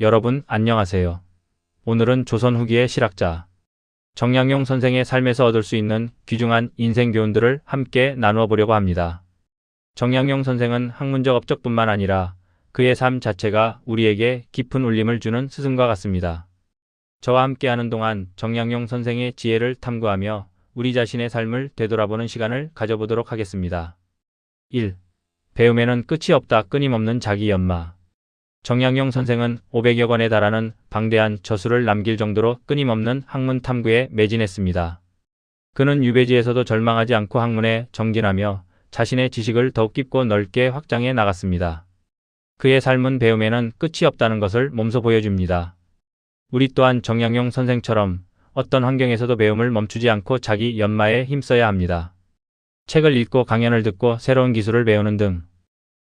여러분 안녕하세요. 오늘은 조선 후기의 실학자 정양용 선생의 삶에서 얻을 수 있는 귀중한 인생 교훈들을 함께 나누어 보려고 합니다. 정양용 선생은 학문적 업적뿐만 아니라 그의 삶 자체가 우리에게 깊은 울림을 주는 스승과 같습니다. 저와 함께하는 동안 정양용 선생의 지혜를 탐구하며 우리 자신의 삶을 되돌아보는 시간을 가져보도록 하겠습니다. 1. 배움에는 끝이 없다 끊임없는 자기 연마. 정양용 선생은 500여 권에 달하는 방대한 저수를 남길 정도로 끊임없는 학문 탐구에 매진했습니다. 그는 유배지에서도 절망하지 않고 학문에 정진하며 자신의 지식을 더욱 깊고 넓게 확장해 나갔습니다. 그의 삶은 배움에는 끝이 없다는 것을 몸소 보여줍니다. 우리 또한 정양용 선생처럼 어떤 환경에서도 배움을 멈추지 않고 자기 연마에 힘써야 합니다. 책을 읽고 강연을 듣고 새로운 기술을 배우는 등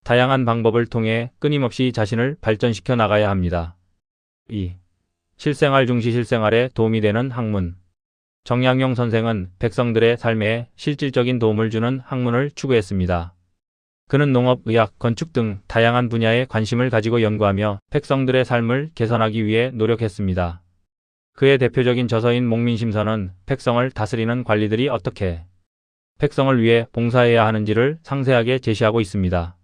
다양한 방법을 통해 끊임없이 자신을 발전시켜 나가야 합니다. 2. 실생활 중시 실생활에 도움이 되는 학문. 정양용 선생은 백성들의 삶에 실질적인 도움을 주는 학문을 추구했습니다. 그는 농업, 의학, 건축 등 다양한 분야에 관심을 가지고 연구하며 백성들의 삶을 개선하기 위해 노력했습니다. 그의 대표적인 저서인 목민심서는 백성을 다스리는 관리들이 어떻게 백성을 위해 봉사해야 하는지를 상세하게 제시하고 있습니다.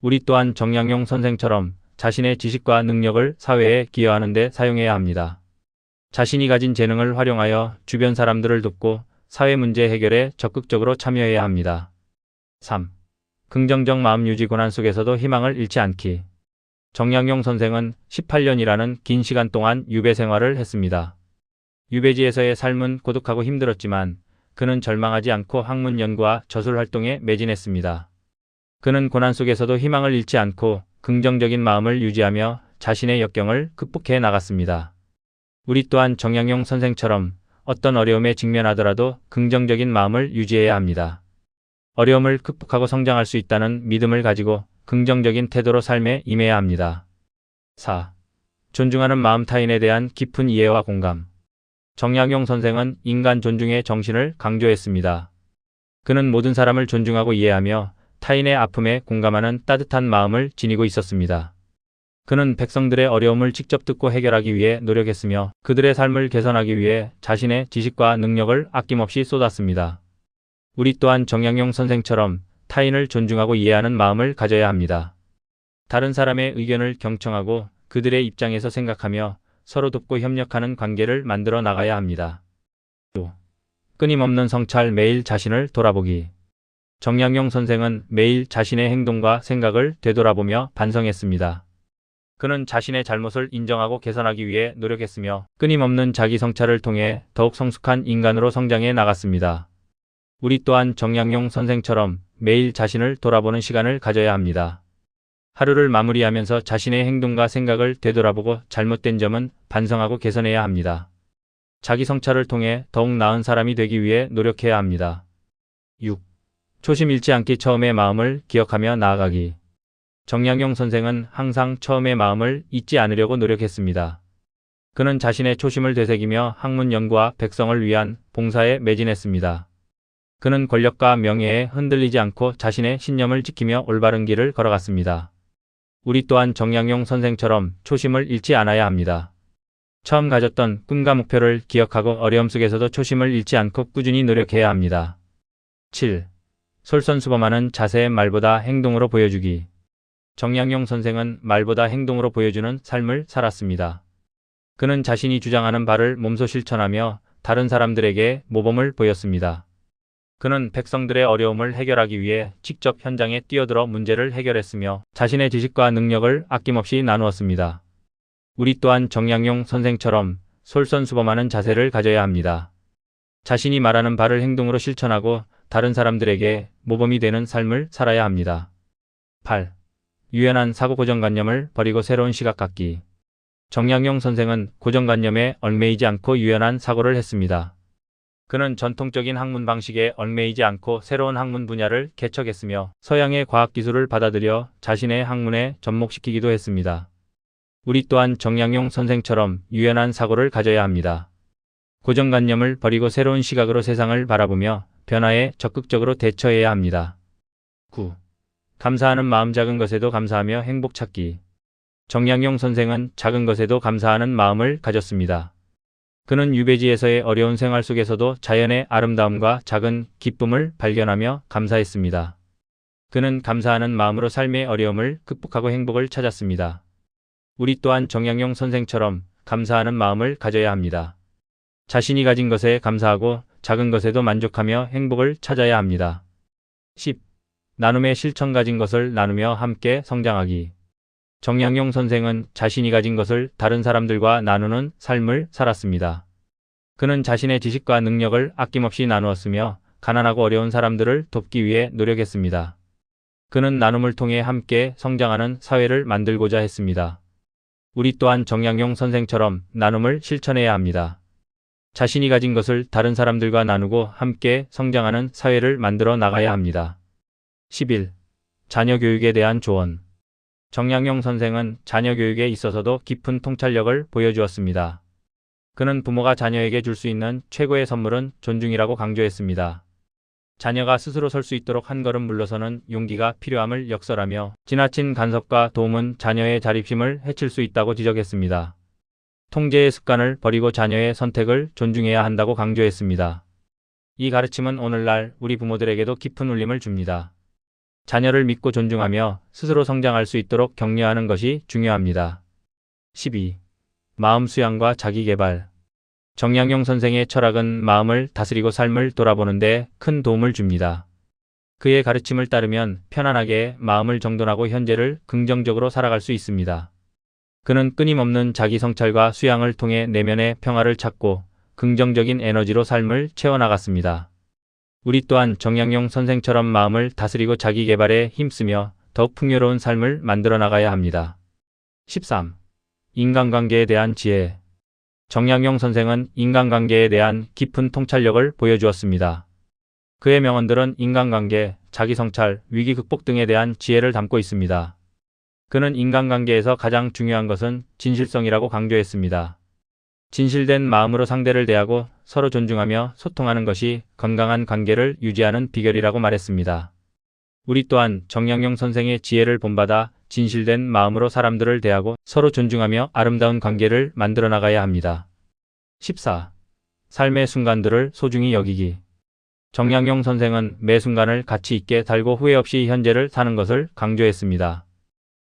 우리 또한 정양용 선생처럼 자신의 지식과 능력을 사회에 기여하는 데 사용해야 합니다. 자신이 가진 재능을 활용하여 주변 사람들을 돕고 사회 문제 해결에 적극적으로 참여해야 합니다. 3. 긍정적 마음 유지 고난 속에서도 희망을 잃지 않기. 정양용 선생은 18년이라는 긴 시간 동안 유배 생활을 했습니다. 유배지에서의 삶은 고독하고 힘들었지만 그는 절망하지 않고 학문 연구와 저술 활동에 매진했습니다. 그는 고난 속에서도 희망을 잃지 않고 긍정적인 마음을 유지하며 자신의 역경을 극복해 나갔습니다. 우리 또한 정양용 선생처럼 어떤 어려움에 직면하더라도 긍정적인 마음을 유지해야 합니다. 어려움을 극복하고 성장할 수 있다는 믿음을 가지고 긍정적인 태도로 삶에 임해야 합니다. 4. 존중하는 마음 타인에 대한 깊은 이해와 공감. 정양용 선생은 인간 존중의 정신을 강조했습니다. 그는 모든 사람을 존중하고 이해하며 타인의 아픔에 공감하는 따뜻한 마음을 지니고 있었습니다. 그는 백성들의 어려움을 직접 듣고 해결하기 위해 노력했으며 그들의 삶을 개선하기 위해 자신의 지식과 능력을 아낌없이 쏟았습니다. 우리 또한 정양용 선생처럼 타인을 존중하고 이해하는 마음을 가져야 합니다. 다른 사람의 의견을 경청하고 그들의 입장에서 생각하며 서로 돕고 협력하는 관계를 만들어 나가야 합니다. 또 끊임없는 성찰 매일 자신을 돌아보기 정양용 선생은 매일 자신의 행동과 생각을 되돌아보며 반성했습니다. 그는 자신의 잘못을 인정하고 개선하기 위해 노력했으며 끊임없는 자기 성찰을 통해 더욱 성숙한 인간으로 성장해 나갔습니다. 우리 또한 정양용 선생처럼 매일 자신을 돌아보는 시간을 가져야 합니다. 하루를 마무리하면서 자신의 행동과 생각을 되돌아보고 잘못된 점은 반성하고 개선해야 합니다. 자기 성찰을 통해 더욱 나은 사람이 되기 위해 노력해야 합니다. 6. 초심 잃지 않기 처음의 마음을 기억하며 나아가기. 정양용 선생은 항상 처음의 마음을 잊지 않으려고 노력했습니다. 그는 자신의 초심을 되새기며 학문 연구와 백성을 위한 봉사에 매진했습니다. 그는 권력과 명예에 흔들리지 않고 자신의 신념을 지키며 올바른 길을 걸어갔습니다. 우리 또한 정양용 선생처럼 초심을 잃지 않아야 합니다. 처음 가졌던 꿈과 목표를 기억하고 어려움 속에서도 초심을 잃지 않고 꾸준히 노력해야 합니다. 7. 솔선수범하는 자세의 말보다 행동으로 보여주기. 정양용 선생은 말보다 행동으로 보여주는 삶을 살았습니다. 그는 자신이 주장하는 바를 몸소 실천하며 다른 사람들에게 모범을 보였습니다. 그는 백성들의 어려움을 해결하기 위해 직접 현장에 뛰어들어 문제를 해결했으며 자신의 지식과 능력을 아낌없이 나누었습니다. 우리 또한 정양용 선생처럼 솔선수범하는 자세를 가져야 합니다. 자신이 말하는 바를 행동으로 실천하고 다른 사람들에게 모범이 되는 삶을 살아야 합니다. 8. 유연한 사고 고정관념을 버리고 새로운 시각 갖기. 정양용 선생은 고정관념에 얽매이지 않고 유연한 사고를 했습니다. 그는 전통적인 학문 방식에 얽매이지 않고 새로운 학문 분야를 개척했으며 서양의 과학기술을 받아들여 자신의 학문에 접목시키기도 했습니다. 우리 또한 정양용 선생처럼 유연한 사고를 가져야 합니다. 고정관념을 버리고 새로운 시각으로 세상을 바라보며 변화에 적극적으로 대처해야 합니다. 9. 감사하는 마음 작은 것에도 감사하며 행복 찾기. 정양용 선생은 작은 것에도 감사하는 마음을 가졌습니다. 그는 유배지에서의 어려운 생활 속에서도 자연의 아름다움과 작은 기쁨을 발견하며 감사했습니다. 그는 감사하는 마음으로 삶의 어려움을 극복하고 행복을 찾았습니다. 우리 또한 정양용 선생처럼 감사하는 마음을 가져야 합니다. 자신이 가진 것에 감사하고 작은 것에도 만족하며 행복을 찾아야 합니다. 10. 나눔의 실천 가진 것을 나누며 함께 성장하기. 정양용 선생은 자신이 가진 것을 다른 사람들과 나누는 삶을 살았습니다. 그는 자신의 지식과 능력을 아낌없이 나누었으며 가난하고 어려운 사람들을 돕기 위해 노력했습니다. 그는 나눔을 통해 함께 성장하는 사회를 만들고자 했습니다. 우리 또한 정양용 선생처럼 나눔을 실천해야 합니다. 자신이 가진 것을 다른 사람들과 나누고 함께 성장하는 사회를 만들어 나가야 합니다. 11. 자녀 교육에 대한 조언. 정양용 선생은 자녀 교육에 있어서도 깊은 통찰력을 보여주었습니다. 그는 부모가 자녀에게 줄 수 있는 최고의 선물은 존중이라고 강조했습니다. 자녀가 스스로 설 수 있도록 한 걸음 물러서는 용기가 필요함을 역설하며 지나친 간섭과 도움은 자녀의 자립심을 해칠 수 있다고 지적했습니다. 통제의 습관을 버리고 자녀의 선택을 존중해야 한다고 강조했습니다. 이 가르침은 오늘날 우리 부모들에게도 깊은 울림을 줍니다. 자녀를 믿고 존중하며 스스로 성장할 수 있도록 격려하는 것이 중요합니다. 12. 마음 수양과 자기 개발. 정양용 선생의 철학은 마음을 다스리고 삶을 돌아보는 데 큰 도움을 줍니다. 그의 가르침을 따르면 편안하게 마음을 정돈하고 현재를 긍정적으로 살아갈 수 있습니다. 그는 끊임없는 자기 성찰과 수양을 통해 내면의 평화를 찾고 긍정적인 에너지로 삶을 채워나갔습니다. 우리 또한 정양용 선생처럼 마음을 다스리고 자기 개발에 힘쓰며 더욱 풍요로운 삶을 만들어 나가야 합니다. 13. 인간관계에 대한 지혜. 정양용 선생은 인간관계에 대한 깊은 통찰력을 보여주었습니다. 그의 명언들은 인간관계, 자기성찰, 위기 극복 등에 대한 지혜를 담고 있습니다. 그는 인간관계에서 가장 중요한 것은 진실성이라고 강조했습니다. 진실된 마음으로 상대를 대하고 서로 존중하며 소통하는 것이 건강한 관계를 유지하는 비결이라고 말했습니다. 우리 또한 정양용 선생의 지혜를 본받아 진실된 마음으로 사람들을 대하고 서로 존중하며 아름다운 관계를 만들어 나가야 합니다. 14. 삶의 순간들을 소중히 여기기. 정양용 선생은 매 순간을 가치 있게 살고 후회 없이 현재를 사는 것을 강조했습니다.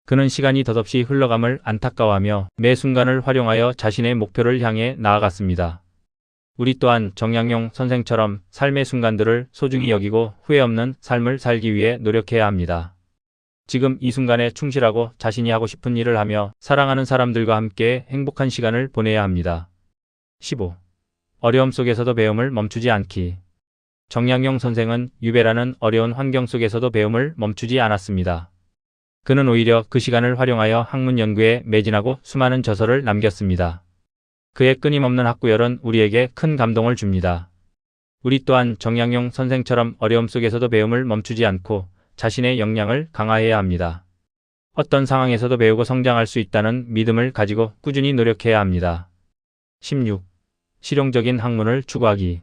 그는 시간이 덧없이 흘러감을 안타까워하며 매 순간을 활용하여 자신의 목표를 향해 나아갔습니다. 우리 또한 정양용 선생처럼 삶의 순간들을 소중히 여기고 후회 없는 삶을 살기 위해 노력해야 합니다. 지금 이 순간에 충실하고 자신이 하고 싶은 일을 하며 사랑하는 사람들과 함께 행복한 시간을 보내야 합니다. 15. 어려움 속에서도 배움을 멈추지 않기. 정양용 선생은 유배라는 어려운 환경 속에서도 배움을 멈추지 않았습니다. 그는 오히려 그 시간을 활용하여 학문 연구에 매진하고 수많은 저서를 남겼습니다. 그의 끊임없는 학구열은 우리에게 큰 감동을 줍니다. 우리 또한 정양용 선생처럼 어려움 속에서도 배움을 멈추지 않고 자신의 역량을 강화해야 합니다. 어떤 상황에서도 배우고 성장할 수 있다는 믿음을 가지고 꾸준히 노력해야 합니다. 16. 실용적인 학문을 추구하기.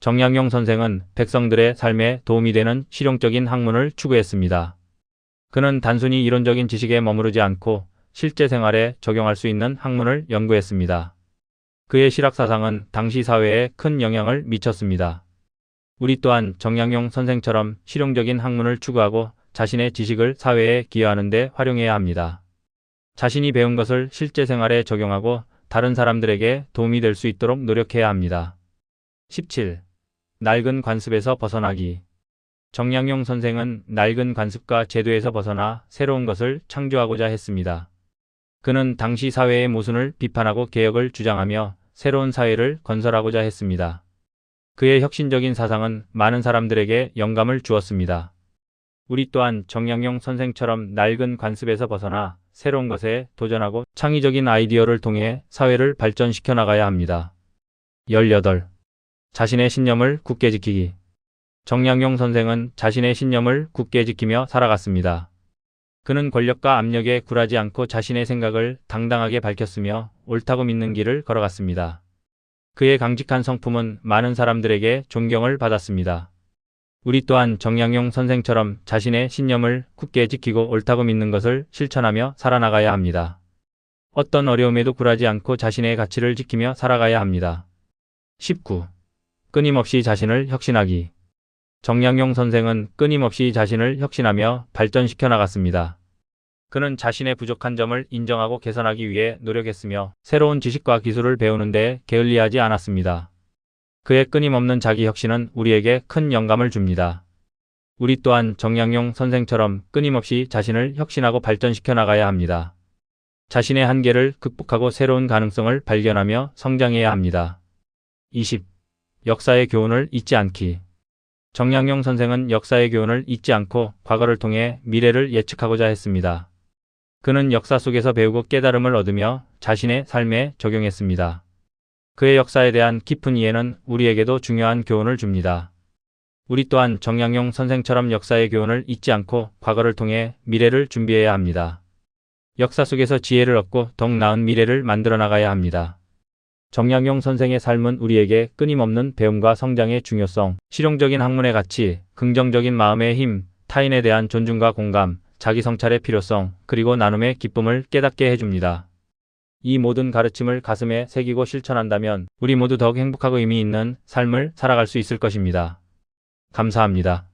정양용 선생은 백성들의 삶에 도움이 되는 실용적인 학문을 추구했습니다. 그는 단순히 이론적인 지식에 머무르지 않고 실제 생활에 적용할 수 있는 학문을 연구했습니다. 그의 실학 사상은 당시 사회에 큰 영향을 미쳤습니다. 우리 또한 정양용 선생처럼 실용적인 학문을 추구하고 자신의 지식을 사회에 기여하는 데 활용해야 합니다. 자신이 배운 것을 실제 생활에 적용하고 다른 사람들에게 도움이 될 수 있도록 노력해야 합니다. 17. 낡은 관습에서 벗어나기. 정양용 선생은 낡은 관습과 제도에서 벗어나 새로운 것을 창조하고자 했습니다. 그는 당시 사회의 모순을 비판하고 개혁을 주장하며 새로운 사회를 건설하고자 했습니다. 그의 혁신적인 사상은 많은 사람들에게 영감을 주었습니다. 우리 또한 정양용 선생처럼 낡은 관습에서 벗어나 새로운 것에 도전하고 창의적인 아이디어를 통해 사회를 발전시켜 나가야 합니다. 18. 자신의 신념을 굳게 지키기. 정양용 선생은 자신의 신념을 굳게 지키며 살아갔습니다. 그는 권력과 압력에 굴하지 않고 자신의 생각을 당당하게 밝혔으며 옳다고 믿는 길을 걸어갔습니다. 그의 강직한 성품은 많은 사람들에게 존경을 받았습니다. 우리 또한 정양용 선생처럼 자신의 신념을 굳게 지키고 옳다고 믿는 것을 실천하며 살아나가야 합니다. 어떤 어려움에도 굴하지 않고 자신의 가치를 지키며 살아가야 합니다. 19. 끊임없이 자신을 혁신하기. 정양용 선생은 끊임없이 자신을 혁신하며 발전시켜 나갔습니다. 그는 자신의 부족한 점을 인정하고 개선하기 위해 노력했으며 새로운 지식과 기술을 배우는 데 게을리하지 않았습니다. 그의 끊임없는 자기 혁신은 우리에게 큰 영감을 줍니다. 우리 또한 정양용 선생처럼 끊임없이 자신을 혁신하고 발전시켜 나가야 합니다. 자신의 한계를 극복하고 새로운 가능성을 발견하며 성장해야 합니다. 20. 역사의 교훈을 잊지 않기. 정양용 선생은 역사의 교훈을 잊지 않고 과거를 통해 미래를 예측하고자 했습니다. 그는 역사 속에서 배우고 깨달음을 얻으며 자신의 삶에 적용했습니다. 그의 역사에 대한 깊은 이해는 우리에게도 중요한 교훈을 줍니다. 우리 또한 정양용 선생처럼 역사의 교훈을 잊지 않고 과거를 통해 미래를 준비해야 합니다. 역사 속에서 지혜를 얻고 더욱 나은 미래를 만들어 나가야 합니다. 정양용 선생의 삶은 우리에게 끊임없는 배움과 성장의 중요성, 실용적인 학문의 가치, 긍정적인 마음의 힘, 타인에 대한 존중과 공감, 자기 성찰의 필요성, 그리고 나눔의 기쁨을 깨닫게 해줍니다. 이 모든 가르침을 가슴에 새기고 실천한다면 우리 모두 더욱 행복하고 의미 있는 삶을 살아갈 수 있을 것입니다. 감사합니다.